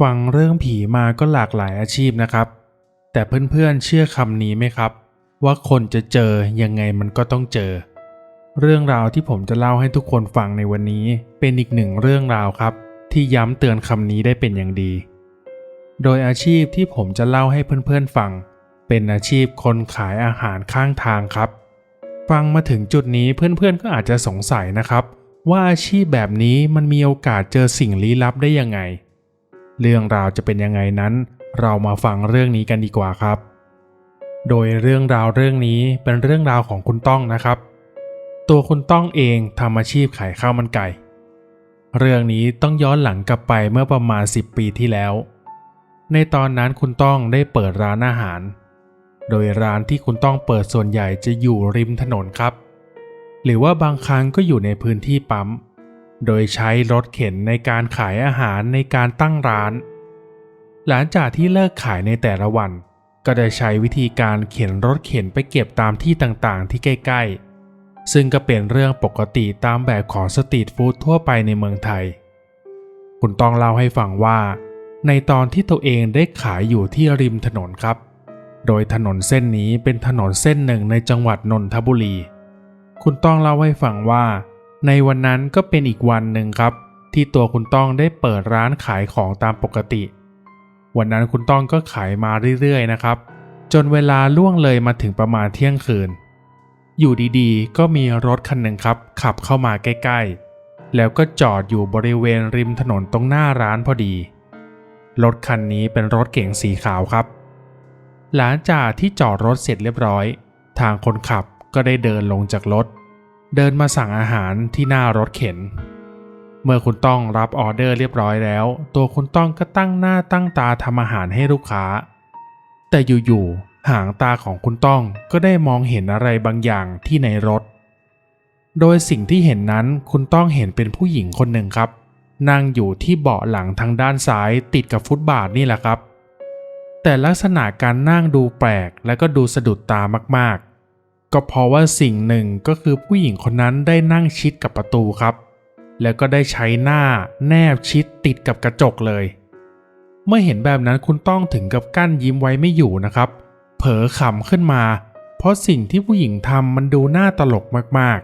ฟังเรื่องผีมาก็หลากหลายอาชีพนะครับ แต่เพื่อนๆเชื่อคำนี้ไหมครับ ว่าคนจะเจอยังไงมันก็ต้องเจอ เรื่องราวที่ผมจะเล่าให้ทุกคนฟังในวันนี้เป็นอีกหนึ่งเรื่องราวครับ ที่ย้ำเตือนคำนี้ได้เป็นอย่างดี โดยอาชีพที่ผมจะเล่าให้เพื่อนๆฟัง เป็นอาชีพคนขายอาหารข้างทางครับ ฟังมาถึงจุดนี้เพื่อนๆก็อาจจะสงสัยนะครับ ว่าอาชีพแบบนี้มันมีโอกาสเจอสิ่งลี้ลับได้ยังไง เรื่องราวจะเป็นยังไงนั้น เรามาฟังเรื่องนี้กันดีกว่าครับ โดยเรื่องราวเรื่องนี้เป็นเรื่องราวของคุณต้องนะครับ ตัวคุณต้องเองทำอาชีพขายข้าวมันไก่ เรื่องนี้ต้องย้อนหลังกลับไปเมื่อประมาณ 10 ปีที่แล้ว ในตอนนั้นคุณต้องได้เปิดร้านอาหาร โดยร้านที่คุณต้องเปิดส่วนใหญ่จะอยู่ริมถนนครับ หรือว่าบางครั้งก็อยู่ในพื้นที่ปั๊ม โดยใช้รถเข็นในการขายอาหารในการตั้งร้าน หลังจากที่เลิกขายในแต่ละวัน ก็ได้ใช้วิธีการเข็นรถเข็นไปเก็บตามที่ต่างๆ ที่ใกล้ๆ ซึ่งก็เป็นเรื่องปกติตามแบบของสตรีทฟู้ดทั่วไปในเมืองไทย คุณต้องเล่าให้ฟังว่า ในตอนที่ตัวเองได้ขายอยู่ที่ริมถนนครับ โดยถนนเส้นนี้เป็นถนนเส้นหนึ่งในจังหวัดนนทบุรี คุณต้องเล่าให้ฟังว่า ในวันนั้นก็เป็นอีกวันหนึ่งครับ ที่ตัวคุณต้องได้เปิดร้านขายของตามปกติ วันนั้นคุณต้องก็ขายมาเรื่อยๆนะครับ จนเวลาล่วงเลยมาถึงประมาณเที่ยงคืน อยู่ดีๆ ก็มีรถคันหนึ่งครับ ขับเข้ามาใกล้ๆ แล้วก็จอดอยู่บริเวณริมถนนตรงหน้าร้านพอดี รถคันนี้เป็นรถเก๋งสีขาวครับ หลังจากที่จอดรถเสร็จเรียบร้อย ทางคนขับก็ได้เดินลงจากรถเเดินมาสั่งอาหารที่หน้ารถเข็น เมื่อคุณต้องรับออเดอร์เรียบร้อยแล้ว ตัวคุณต้องก็ตั้งหน้าตั้งตาทำอาหารให้ลูกค้า แต่อยู่ๆหางตาของคุณต้องก็ได้มองเห็นอะไรบางอย่างที่ในรถ โดยสิ่งที่เห็นนั้นคุณต้องเห็นเป็นผู้หญิงคนหนึ่งครับ นั่งอยู่ที่เบาะหลังทางด้านซ้ายติดกับฟุตบาทนี่แหละครับ แต่ลักษณะการนั่งดูแปลกและก็ดูสะดุดตามากๆ ก็เพราะว่าสิ่งหนึ่งก็คือผู้หญิงคนนั้นได้นั่งชิดกับประตูครับ แล้วก็ได้ใช้หน้าแนบชิดติดกับกระจกเลย เมื่อเห็นแบบนั้นคุณต้องถึงกับกั้นยิ้มไว้ไม่อยู่นะครับ เผลอขำขึ้นมา เพราะสิ่งที่ผู้หญิงทำมันดูน่าตลกมาก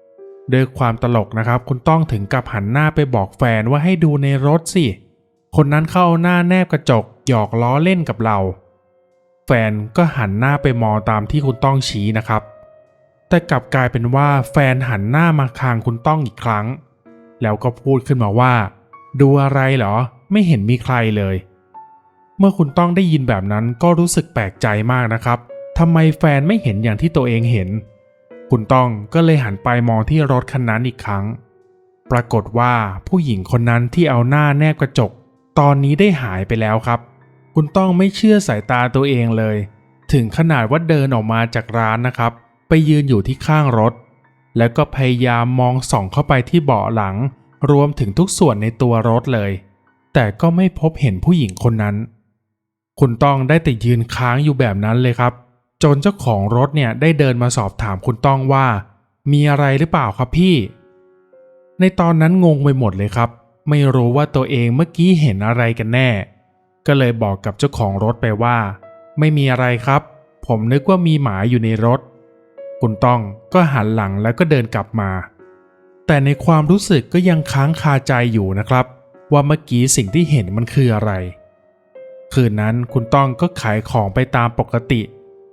ๆด้วยความตลกนะครับ คุณต้องถึงกับหันหน้าไปบอกแฟนว่าให้ดูในรถสิคนนั้นเข้าหน้าแนบกระจกหยอกล้อเล่นกับเรา แฟนก็หันหน้าไปมองตามที่คุณต้องชี้นะครับ แต่กลับกลายเป็นว่าแฟนหันหน้ามาคางคุณต้องอีกครั้ง แล้วก็พูดขึ้นมาว่า ดูอะไรเหรอ ไม่เห็นมีใครเลย เมื่อคุณต้องได้ยินแบบนั้นก็รู้สึกแปลกใจมากนะครับทำไมแฟนไม่เห็นอย่างที่ตัวเองเห็น คุณต้องก็เลยหันไปมองที่รถคันนั้นอีกครั้ง ปรากฏว่าผู้หญิงคนนั้นที่เอาหน้าแนบกระจก ตอนนี้ได้หายไปแล้วครับ คุณต้องไม่เชื่อสายตาตัวเองเลย ถึงขนาดว่าเดินออกมาจากร้านนะครับ ไปยืนอยู่ที่ข้างรถ แล้วก็พยายามมองส่องเข้าไปที่เบาะหลัง รวมถึงทุกส่วนในตัวรถเลย แต่ก็ไม่พบเห็นผู้หญิงคนนั้น คุณต้องได้แต่ยืนค้างอยู่แบบนั้นเลยครับ จนเจ้าของรถเนี่ยได้เดินมาสอบถามคุณต้องว่า มีอะไรหรือเปล่าครับพี่ ในตอนนั้นงงไปหมดเลยครับ ไม่รู้ว่าตัวเองเมื่อกี้เห็นอะไรกันแน่ ก็เลยบอกกับเจ้าของรถไปว่า ไม่มีอะไรครับ ผมนึกว่ามีหมาอยู่ในรถ คุณต้องก็หันหลังแล้วก็เดินกลับมา แต่ในความรู้สึกก็ยังค้างคาใจอยู่นะครับ ว่าเมื่อกี้สิ่งที่เห็นมันคืออะไร คืนนั้นคุณต้องก็ขายของไปตามปกติ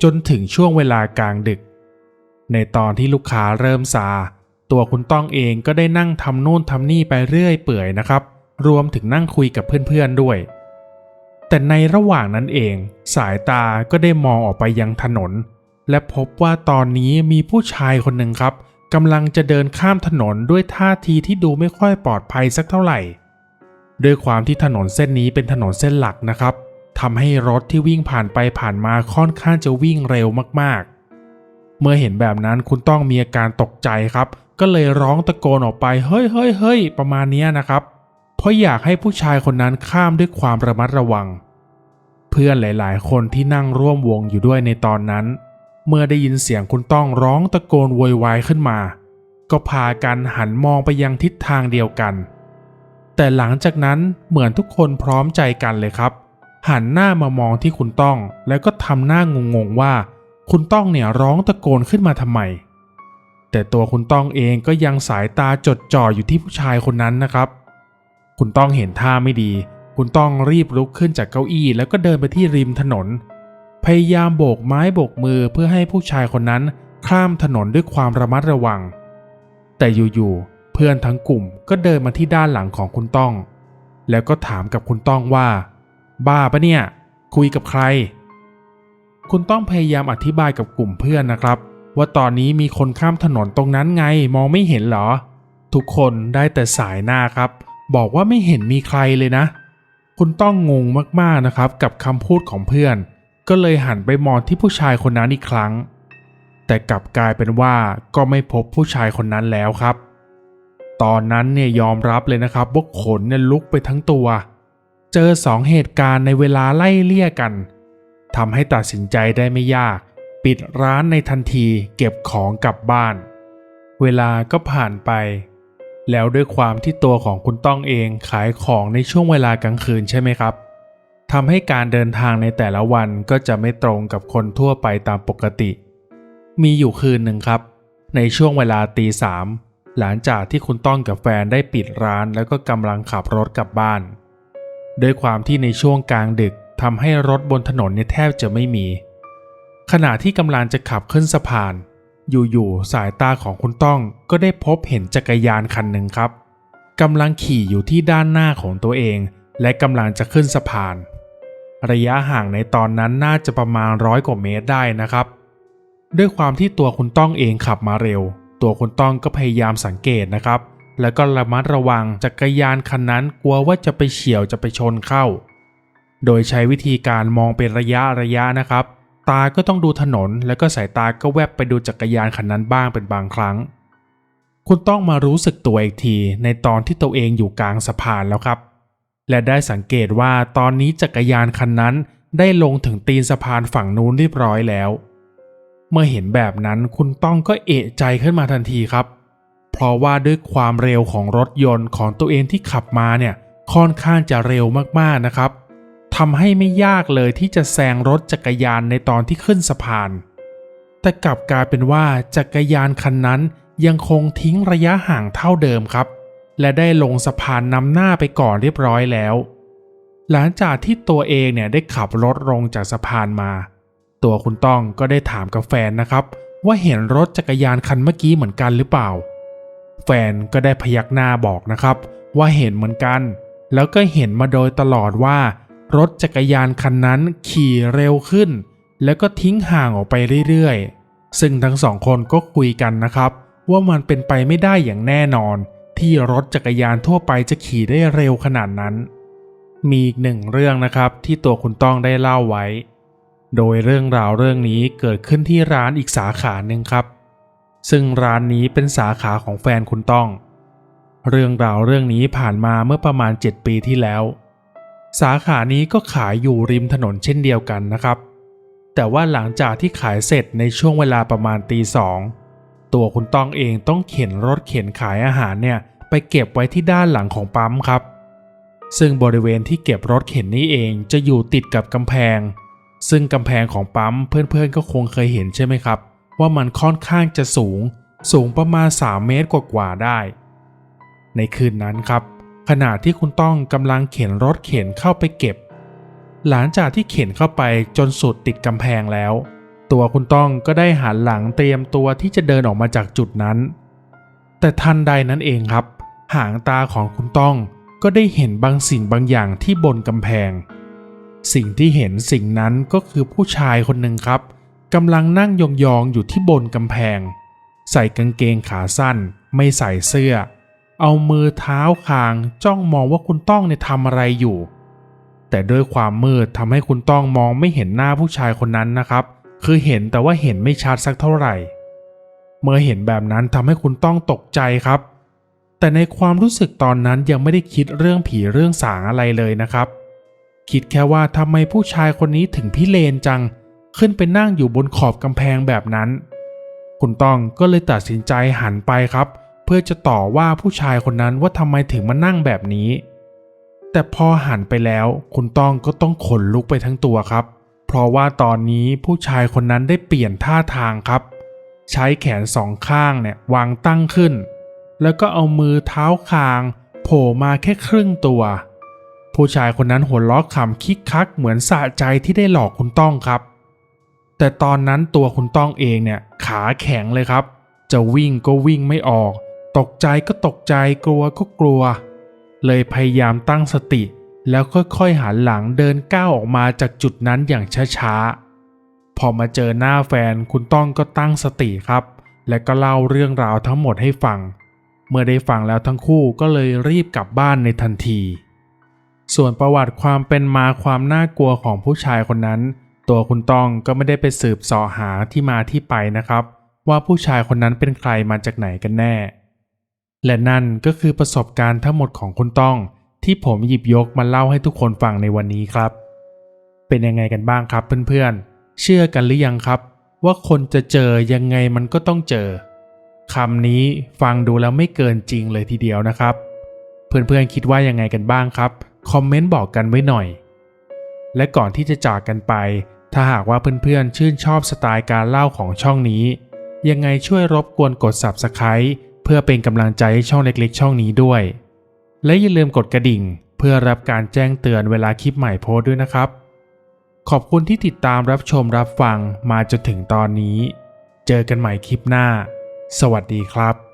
จนถึงช่วงเวลากลางดึก ในตอนที่ลูกค้าเริ่มซาตัวคุณต้องเองก็ได้นั่งทำโน่นทำนี่ไปเรื่อยเปื่อยนะครับ รวมถึงนั่งคุยกับเพื่อนๆด้วย แต่ในระหว่างนั้นเอง สายตาก็ได้มองออกไปยังถนน และพบว่าตอนนี้มีผู้ชายคนหนึ่งครับกำลังจะเดินข้ามถนนด้วยท่าทีที่ดูไม่ค่อยปลอดภัยสักเท่าไหร่ด้วยความที่ถนนเส้นนี้เป็นถนนเส้นหลักนะครับทำให้รถที่วิ่งผ่านไปผ่านมาค่อนข้างจะวิ่งเร็วมากๆ เมื่อเห็นแบบนั้นคุณต้องมีอาการตกใจครับ ก็เลยร้องตะโกนออกไปเฮ้ยเฮ้ยเฮ้ยประมาณนี้นะครับ เพราะอยากให้ผู้ชายคนนั้นข้ามด้วยความระมัดระวัง เพื่อนหลายๆ คนที่นั่งร่วมวงอยู่ด้วยในตอนนั้น เมื่อได้ยินเสียงคุณต้องร้องตะโกนโวยวายขึ้นมา ก็พากันหันมองไปยังทิศทางเดียวกัน แต่หลังจากนั้นเหมือนทุกคนพร้อมใจกันเลยครับ หันหน้ามามองที่คุณต้อง แล้วก็ทำหน้างงๆว่า คุณต้องเนี่ยร้องตะโกนขึ้นมาทำไมแต่ตัวคุณต้องเองก็ยังสายตาจดจ่ออยู่ที่ผู้ชายคนนั้นนะครับ คุณต้องเห็นท่าไม่ดี คุณต้องรีบลุกขึ้นจากเก้าอี้แล้วก็เดินไปที่ริมถนน พยายามโบกไม้โบกมือเพื่อให้ผู้ชายคนนั้นข้ามถนนด้วยความระมัดระวัง แต่อยู่ๆเพื่อนทั้งกลุ่มก็เดินมาที่ด้านหลังของคุณต้อง แล้วก็ถามกับคุณต้องว่า บ้าปะเนี่ย คุยกับใคร คุณต้องพยายามอธิบายกับกลุ่มเพื่อนนะครับ ว่าตอนนี้มีคนข้ามถนนตรงนั้นไงมองไม่เห็นเหรอ ทุกคนได้แต่สายหน้าครับ บอกว่าไม่เห็นมีใครเลยนะ คุณต้องงงมากๆนะครับกับคำพูดของเพื่อน ก็เลยหันไปมองที่ผู้ชายคนนั้นอีกครั้ง แต่กลับกลายเป็นว่าก็ไม่พบผู้ชายคนนั้นแล้วครับ ตอนนั้นเนี่ยยอมรับเลยนะครับว่าขนเนี่ยลุกไปทั้งตัว เจอสองเหตุการณ์ในเวลาไล่เลี่ยกันทำให้ตัดสินใจได้ไม่ยาก ปิดร้านในทันทีเก็บของกลับบ้าน เวลาก็ผ่านไป แล้วด้วยความที่ตัวของคุณต้องเองขายของในช่วงเวลากลางคืนใช่ไหมครับทำให้การเดินทางในแต่ละวันก็จะไม่ตรงกับคนทั่วไปตามปกติ มีอยู่คืนหนึ่งครับ ในช่วงเวลาตีสามหลังจากที่คุณต้องกับแฟนได้ปิดร้านแล้วก็กำลังขับรถกลับบ้าน ด้วยความที่ในช่วงกลางดึกทำให้รถบนถนนเนี่ยแทบจะไม่มี ขณะที่กำลังจะขับขึ้นสะพาน อยู่ๆสายตาของคุณต้องก็ได้พบเห็นจักรยานคันหนึ่งครับกำลังขี่อยู่ที่ด้านหน้าของตัวเอง และกำลังจะขึ้นสะพาน ระยะห่างในตอนนั้นน่าจะประมาณร้อยกว่าเมตรได้นะครับ ด้วยความที่ตัวคุณต้องเองขับมาเร็ว ตัวคุณต้องก็พยายามสังเกตนะครับ แล้วก็ระมัดระวังจักรยานคันนั้นกลัวว่าจะไปเฉียวจะไปชนเข้า โดยใช้วิธีการมองเป็นระยะระยะนะครับ ตาก็ต้องดูถนน แล้วก็สายตาก็แวบไปดูจักรยานคันนั้นบ้างเป็นบางครั้ง คุณต้องมารู้สึกตัวอีกทีในตอนที่ตัวเองอยู่กลางสะพานแล้วครับ และได้สังเกตว่าตอนนี้จักรยานคันนั้นได้ลงถึงตีนสะพานฝั่งนู้นเรียบร้อยแล้ว เมื่อเห็นแบบนั้นคุณต้องก็เอะใจขึ้นมาทันทีครับ เพราะว่าด้วยความเร็วของรถยนต์ของตัวเองที่ขับมาเนี่ยค่อนข้างจะเร็วมากๆนะครับ ทำให้ไม่ยากเลยที่จะแซงรถจักรยานในตอนที่ขึ้นสะพาน แต่กลับกลายเป็นว่าจักรยานคันนั้นยังคงทิ้งระยะห่างเท่าเดิมครับ และได้ลงสะพานนำหน้าไปก่อนเรียบร้อยแล้ว หลังจากที่ตัวเองเนี่ยได้ขับรถลงจากสะพานมา ตัวคุณต้องก็ได้ถามกับแฟนนะครับ ว่าเห็นรถจักรยานคันเมื่อกี้เหมือนกันหรือเปล่า แฟนก็ได้พยักหน้าบอกนะครับ ว่าเห็นเหมือนกัน แล้วก็เห็นมาโดยตลอดว่า รถจักรยานคันนั้นขี่เร็วขึ้น แล้วก็ทิ้งห่างออกไปเรื่อยๆ ซึ่งทั้งสองคนก็คุยกันนะครับ ว่ามันเป็นไปไม่ได้อย่างแน่นอน ที่รถจักรยานทั่วไปจะขี่ได้เร็วขนาดนั้น มีอีกหนึ่งเรื่องนะครับที่ตัวคุณต้องได้เล่าไว้ โดยเรื่องราวเรื่องนี้เกิดขึ้นที่ร้านอีกสาขาหนึ่งครับ ซึ่งร้านนี้เป็นสาขาของแฟนคุณต้อง เรื่องราวเรื่องนี้ผ่านมาเมื่อประมาณ 7 ปีที่แล้ว สาขานี้ก็ขายอยู่ริมถนนเช่นเดียวกันนะครับ แต่ว่าหลังจากที่ขายเสร็จในช่วงเวลาประมาณตีสองตัวคุณต้องเองต้องเข็นรถเข็นขายอาหารเนี่ยไปเก็บไว้ที่ด้านหลังของปั๊มครับ ซึ่งบริเวณที่เก็บรถเข็นนี้เองจะอยู่ติดกับกำแพง ซึ่งกำแพงของปั๊มเพื่อนๆก็คงเคยเห็นใช่ไหมครับ ว่ามันค่อนข้างจะสูง สูงประมาณ 3 เมตรกว่าๆได้ ในคืนนั้นครับ ขณะที่คุณต้องกำลังเข็นรถเข็นเข้าไปเก็บ หลังจากที่เข็นเข้าไปจนสุดติดกำแพงแล้ว ตัวคุณต้องก็ได้หันหลังเตรียมตัวที่จะเดินออกมาจากจุดนั้น แต่ทันใดนั้นเองครับ หางตาของคุณต้องก็ได้เห็นบางสิ่งบางอย่างที่บนกำแพง สิ่งที่เห็นสิ่งนั้นก็คือผู้ชายคนหนึ่งครับกำลังนั่งยองๆอยู่ที่บนกำแพง ใส่กางเกงขาสั้น ไม่ใส่เสื้อ เอามือเท้าคางจ้องมองว่าคุณต้องเนี่ยทำอะไรอยู่ แต่ด้วยความมืดทำให้คุณต้องมองไม่เห็นหน้าผู้ชายคนนั้นนะครับ คือเห็นแต่ว่าเห็นไม่ชัดสักเท่าไหร่ เมื่อเห็นแบบนั้นทำให้คุณต้องตกใจครับ แต่ในความรู้สึกตอนนั้นยังไม่ได้คิดเรื่องผีเรื่องสางอะไรเลยนะครับ คิดแค่ว่าทำไมผู้ชายคนนี้ถึงพิเรนจัง ขึ้นไปนั่งอยู่บนขอบกำแพงแบบนั้น คุณต้องก็เลยตัดสินใจหันไปครับเเพื่อจะต่อว่าผู้ชายคนนั้นว่าทำไมถึงมานั่งแบบนี้ แต่พอหันไปแล้วคุณต้องก็ต้องขนลุกไปทั้งตัวครับ เพราะว่าตอนนี้ผู้ชายคนนั้นได้เปลี่ยนท่าทางครับ ใช้แขนสองข้างเนี่ยวางตั้งขึ้น แล้วก็เอามือเท้าคางโผล่มาแค่ครึ่งตัว ผู้ชายคนนั้นหัวล้อขำคิกคักเหมือนสะใจที่ได้หลอกคุณต้องครับ แต่ตอนนั้นตัวคุณต้องเองเนี่ยขาแข็งเลยครับ จะวิ่งก็วิ่งไม่ออก ตกใจก็ตกใจกลัวก็กลัว เลยพยายามตั้งสติ แล้วค่อยๆหันหลังเดินก้าวออกมาจากจุดนั้นอย่างช้าๆ พอมาเจอหน้าแฟนคุณต้องก็ตั้งสติครับ และก็เล่าเรื่องราวทั้งหมดให้ฟัง เมื่อได้ฟังแล้วทั้งคู่ก็เลยรีบกลับบ้านในทันที ส่วนประวัติความเป็นมาความน่ากลัวของผู้ชายคนนั้น ตัวคุณต้องก็ไม่ได้ไปสืบเสาะหาที่มาที่ไปนะครับ ว่าผู้ชายคนนั้นเป็นใครมาจากไหนกันแน่ และนั่นก็คือประสบการณ์ทั้งหมดของคุณต้อง ที่ผมหยิบยกมาเล่าให้ทุกคนฟังในวันนี้ครับ เป็นยังไงกันบ้างครับเพื่อนๆ เชื่อกันหรือยังครับ ว่าคนจะเจอยังไงมันก็ต้องเจอคำนี้ฟังดูแล้วไม่เกินจริงเลยทีเดียวนะครับ เพื่อนๆคิดว่ายังไงกันบ้างครับคอมเมนต์บอกกันไว้หน่อย และก่อนที่จะจากกันไป ถ้าหากว่าเพื่อนๆชื่นชอบสไตล์การเล่าของช่องนี้ ยังไงช่วยรบกวนกด Subscribe เพื่อเป็นกำลังใจให้ช่องเล็กๆ ช่องนี้ด้วย และอย่าลืมกดกระดิ่ง เพื่อรับการแจ้งเตือนเวลาคลิปใหม่โพสด้วยนะครับ ขอบคุณที่ติดตามรับชมรับฟังมาจนถึงตอนนี้ เจอกันใหม่คลิปหน้า สวัสดีครับ